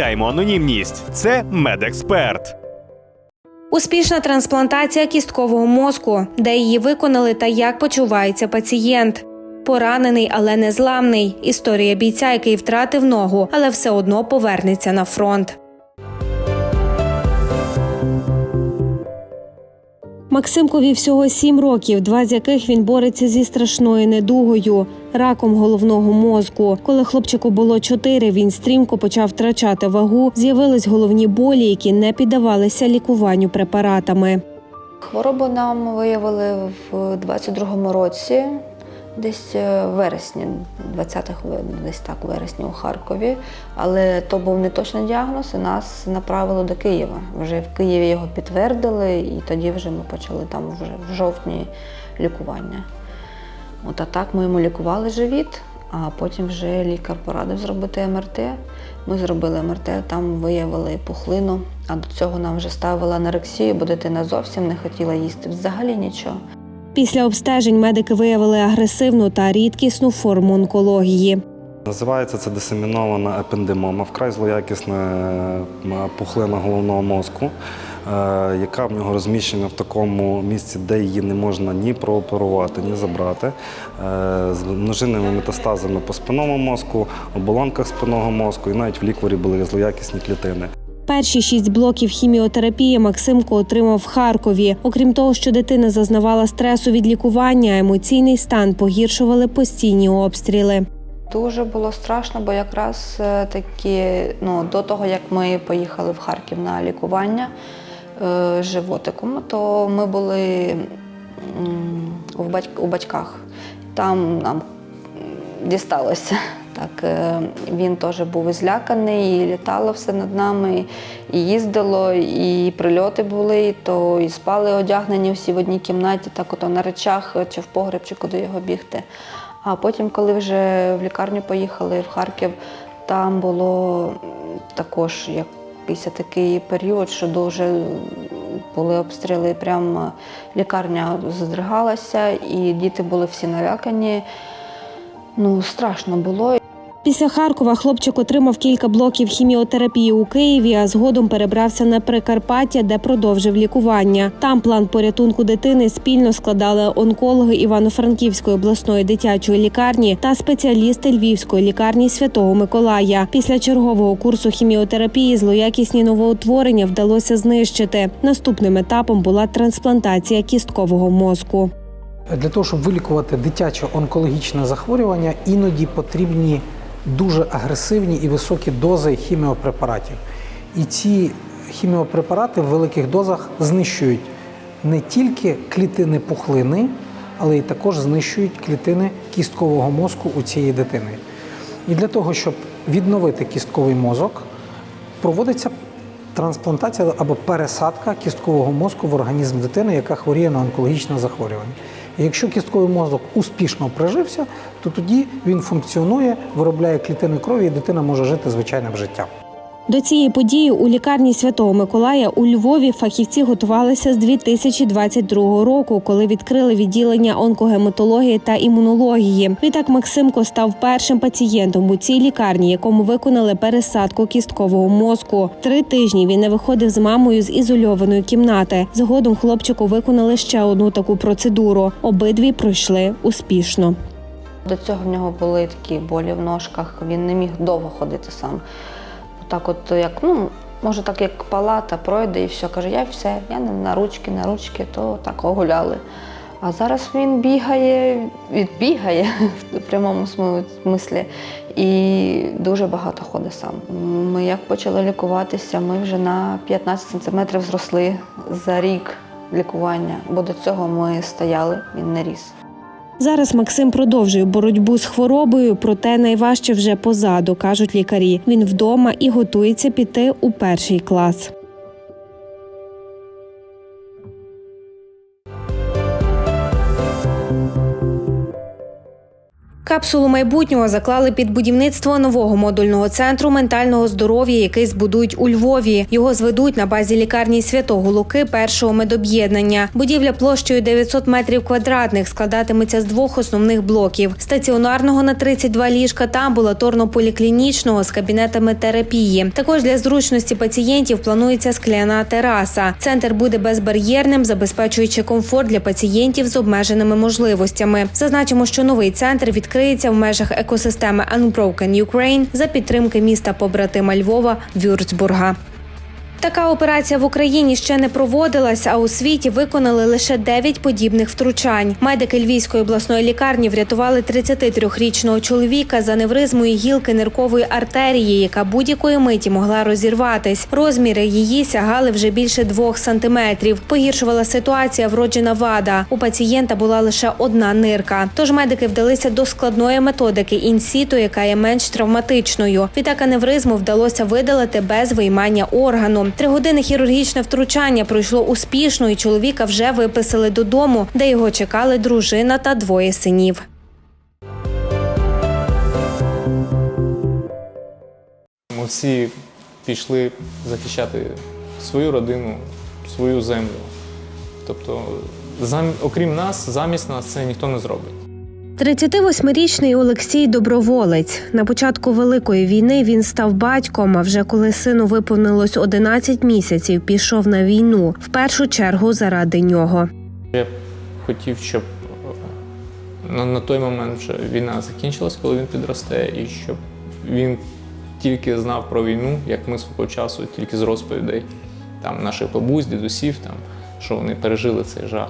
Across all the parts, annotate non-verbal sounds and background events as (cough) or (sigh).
анонімність. Це медексперт. Успішна трансплантація кісткового мозку, де її виконали та як почувається пацієнт. Поранений, але не зламний. Історія бійця, який втратив ногу, але все одно повернеться на фронт. Максимкові всього сім років, два з яких він бореться зі страшною недугою раком головного мозку. Коли хлопчику було чотири, він стрімко почав втрачати вагу. З'явились головні болі, які не піддавалися лікуванню препаратами. Хворобу нам виявили в 22-му році, десь е, вересні, 20-х, десь так, вересні у Харкові. Але то був не точний діагноз, і нас направили до Києва. Вже в Києві його підтвердили, і тоді вже ми почали там вже в жовтні лікування. От а так ми йому лікували живіт, а потім вже лікар порадив зробити МРТ. Ми зробили МРТ, там виявили пухлину, а до цього нам вже ставили анорексію, бо дитина зовсім не хотіла їсти взагалі нічого. Після обстежень медики виявили агресивну та рідкісну форму онкології. Називається це дисемінована епендимома, вкрай злоякісна е, пухлина головного мозку, е, яка в нього розміщена в такому місці, де її не можна ні прооперувати, ні забрати, е, з множинними метастазами по спинному мозку, оболонках спинного мозку, і навіть в лікварі були злоякісні клітини. Перші шість блоків хіміотерапії Максимко отримав в Харкові. Окрім того, що дитина зазнавала стресу від лікування, емоційний стан погіршували постійні обстріли. Дуже було страшно, бо якраз е, таки ну, до того, як ми поїхали в Харків на лікування е, животиком, то ми були у, батьках. Там нам дісталося. Так, е, він теж був зляканий, і літало все над нами, і їздило, і прильоти були, і то і спали одягнені всі в одній кімнаті, так ото на речах, чи в погреб, чи куди його бігти. А потім, коли вже в лікарню поїхали в Харків, там було також якийсь такий період, що дуже були обстріли. Прямо лікарня здригалася, і діти були всі налякані. Ну, страшно було. Після Харкова хлопчик отримав кілька блоків хіміотерапії у Києві, а згодом перебрався на Прикарпаття, де продовжив лікування. Там план порятунку дитини спільно складали онкологи Івано-Франківської обласної дитячої лікарні та спеціалісти Львівської лікарні Святого Миколая. Після чергового курсу хіміотерапії злоякісні новоутворення вдалося знищити. Наступним етапом була трансплантація кісткового мозку. Для того, щоб вилікувати дитяче онкологічне захворювання, іноді потрібні дуже агресивні і високі дози хіміопрепаратів. І ці хіміопрепарати в великих дозах знищують не тільки клітини пухлини, але й також знищують клітини кісткового мозку у цієї дитини. І для того, щоб відновити кістковий мозок, проводиться трансплантація або пересадка кісткового мозку в організм дитини, яка хворіє на онкологічне захворювання. І якщо кістковий мозок успішно прижився, то тоді він функціонує, виробляє клітини крові, і дитина може жити звичайним життям. До цієї події у лікарні Святого Миколая у Львові фахівці готувалися з 2022 року, коли відкрили відділення онкогематології та імунології. Відтак Максимко став першим пацієнтом у цій лікарні, якому виконали пересадку кісткового мозку. Три тижні він не виходив з мамою з ізольованої кімнати. Згодом хлопчику виконали ще одну таку процедуру. Обидві пройшли успішно. До цього в нього були такі болі в ножках, він не міг довго ходити сам. Так от, як, ну, може, так як палата пройде і все, каже, я все, я на ручки, на ручки, то так огуляли. А зараз він бігає, відбігає (laughs) в прямому смислі і дуже багато ходить сам. Ми як почали лікуватися, ми вже на 15 сантиметрів зросли за рік лікування, бо до цього ми стояли, він не ріс. Зараз Максим продовжує боротьбу з хворобою, проте найважче вже позаду, кажуть лікарі. Він вдома і готується піти у перший клас. Капсулу майбутнього заклали під будівництво нового модульного центру ментального здоров'я, який збудують у Львові. Його зведуть на базі лікарні Святого Луки першого медоб'єднання. Будівля площею 900 метрів квадратних складатиметься з двох основних блоків: стаціонарного на 32 ліжка та амбулаторно-поліклінічного з кабінетами терапії. Також для зручності пацієнтів планується скляна тераса. Центр буде безбар'єрним, забезпечуючи комфорт для пацієнтів з обмеженими можливостями. Зазначимо, що новий центр відкриється в межах екосистеми Unbroken Ukraine за підтримки міста побратима Львова Вюрцбурга. Така операція в Україні ще не проводилась, а у світі виконали лише 9 подібних втручань. Медики Львівської обласної лікарні врятували 33-річного чоловіка за невризмою гілки ниркової артерії, яка будь-якої миті могла розірватись. Розміри її сягали вже більше двох сантиметрів. Погіршувала ситуація вроджена вада. У пацієнта була лише одна нирка. Тож медики вдалися до складної методики інсіту, яка є менш травматичною. Відтак аневризму вдалося видалити без виймання органу. Три години хірургічне втручання пройшло успішно, і чоловіка вже виписали додому, де його чекали дружина та двоє синів. Ми всі пішли захищати свою родину, свою землю. Тобто, окрім нас, замість нас це ніхто не зробить. 38-річний Олексій доброволець. На початку великої війни він став батьком. А вже коли сину виповнилось 11 місяців, пішов на війну в першу чергу заради нього. Я хотів, щоб е, на, той момент вже війна закінчилась, коли він підросте, і щоб він тільки знав про війну, як ми свого часу, тільки з розповідей там, наших бабусь, дідусів, там, що вони пережили цей жах.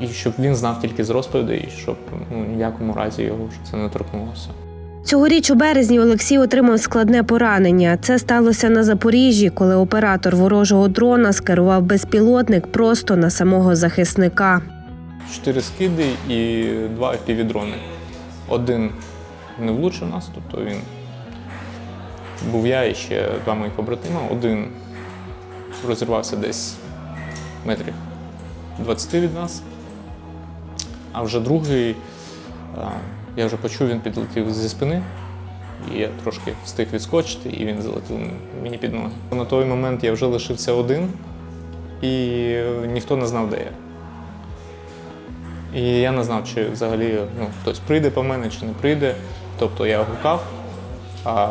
І щоб він знав тільки з розповідей, і щоб ну, ні в якому разі його вже це не торкнулося. Цьогоріч у березні Олексій отримав складне поранення. Це сталося на Запоріжжі, коли оператор ворожого дрона скерував безпілотник просто на самого захисника. Чотири скиди і два FPV-дрони. Один не влучив нас, тобто він був я і ще два моїх побратима. Один розірвався десь метрів 20 від нас, а вже другий, я вже почув, він підлетів зі спини. І я трошки встиг відскочити, і він залетів мені під ноги. На той момент я вже лишився один, і ніхто не знав, де я. І я не знав, чи взагалі ну, хтось прийде по мене, чи не прийде. Тобто я гукав, а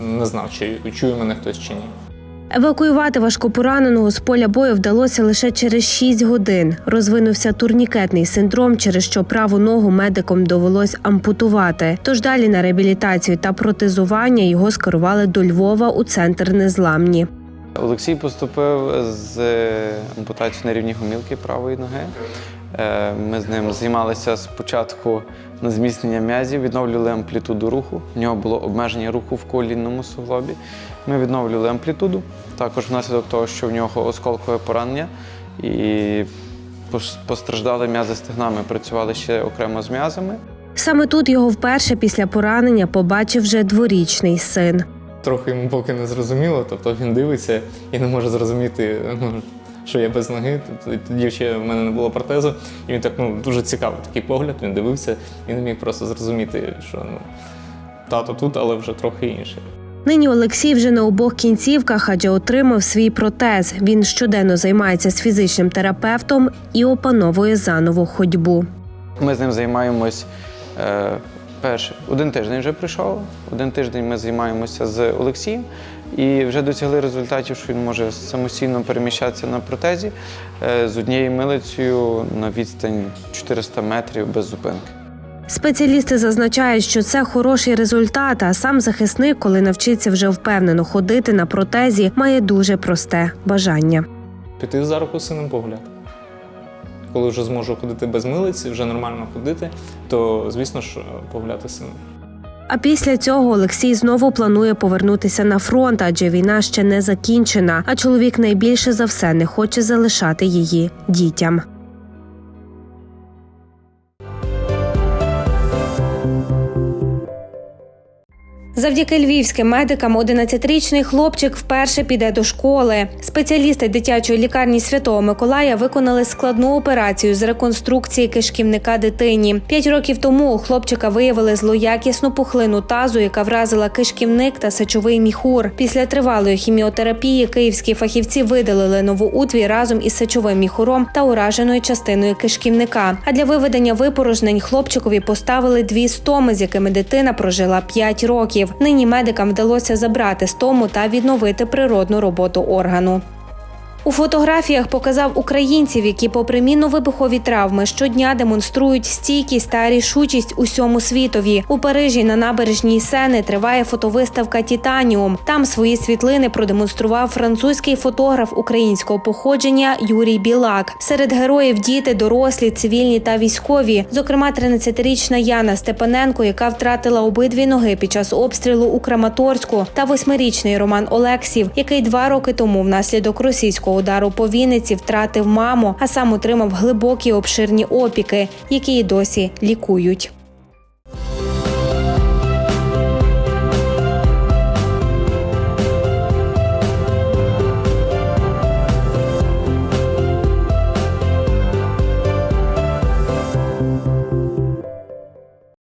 не знав, чи чує мене хтось чи ні. Евакуювати важкопораненого з поля бою вдалося лише через 6 годин. Розвинувся турнікетний синдром, через що праву ногу медикам довелось ампутувати. Тож далі на реабілітацію та протезування його скерували до Львова у центр незламні. Олексій поступив з ампутацією на рівні гомілки правої ноги. Е, Ми з ним займалися спочатку на зміцнення м'язів, відновлювали амплітуду руху. В нього було обмеження руху в колінному суглобі. Ми відновлювали амплітуду. Також внаслідок того, що в нього осколкове поранення і постраждали м'язи стегна. Ми працювали ще окремо з м'язами. Саме тут його вперше після поранення побачив вже дворічний син. Трохи йому поки не зрозуміло, тобто він дивиться і не може зрозуміти, ну, що я без ноги. Тобто, Тоді ще в мене не було протезу, і він так ну, дуже цікавий такий погляд, він дивився і не міг просто зрозуміти, що ну, тато тут, але вже трохи інше. Нині Олексій вже на обох кінцівках, адже отримав свій протез. Він щоденно займається з фізичним терапевтом і опановує заново ходьбу. Ми з ним займаємось е, перший один тиждень вже прийшов. Один тиждень ми займаємося з Олексієм і вже досягли результатів, що він може самостійно переміщатися на протезі е, з однією милицею на відстань 400 метрів без зупинки. Спеціалісти зазначають, що це хороший результат. А сам захисник, коли навчиться вже впевнено ходити на протезі, має дуже просте бажання. Піти за руку з сином погуляти. Коли вже зможу ходити без милиці, вже нормально ходити, то звісно ж погуляти сином. А після цього Олексій знову планує повернутися на фронт, адже війна ще не закінчена. А чоловік найбільше за все не хоче залишати її дітям. Завдяки львівським медикам 11-річний хлопчик вперше піде до школи. Спеціалісти дитячої лікарні Святого Миколая виконали складну операцію з реконструкції кишківника дитині. П'ять років тому у хлопчика виявили злоякісну пухлину тазу, яка вразила кишківник та сечовий міхур. Після тривалої хіміотерапії київські фахівці видалили новоутвій разом із сечовим міхуром та ураженою частиною кишківника. А для виведення випорожнень хлопчикові поставили дві стоми, з якими дитина прожила 5 років. Нині медикам вдалося забрати стому та відновити природну роботу органу. У фотографіях показав українців, які, попри мінно-вибухові травми, щодня демонструють стійкість та рішучість усьому світові. У Парижі на набережній Сени триває фотовиставка Титаніум. Там свої світлини продемонстрував французький фотограф українського походження Юрій Білак. Серед героїв діти, дорослі, цивільні та військові. Зокрема, 13-річна Яна Степаненко, яка втратила обидві ноги під час обстрілу у Краматорську, та восьмирічний Роман Олексів, який два роки тому внаслідок російського удару по Вінниці втратив маму, а сам отримав глибокі обширні опіки, які й досі лікують.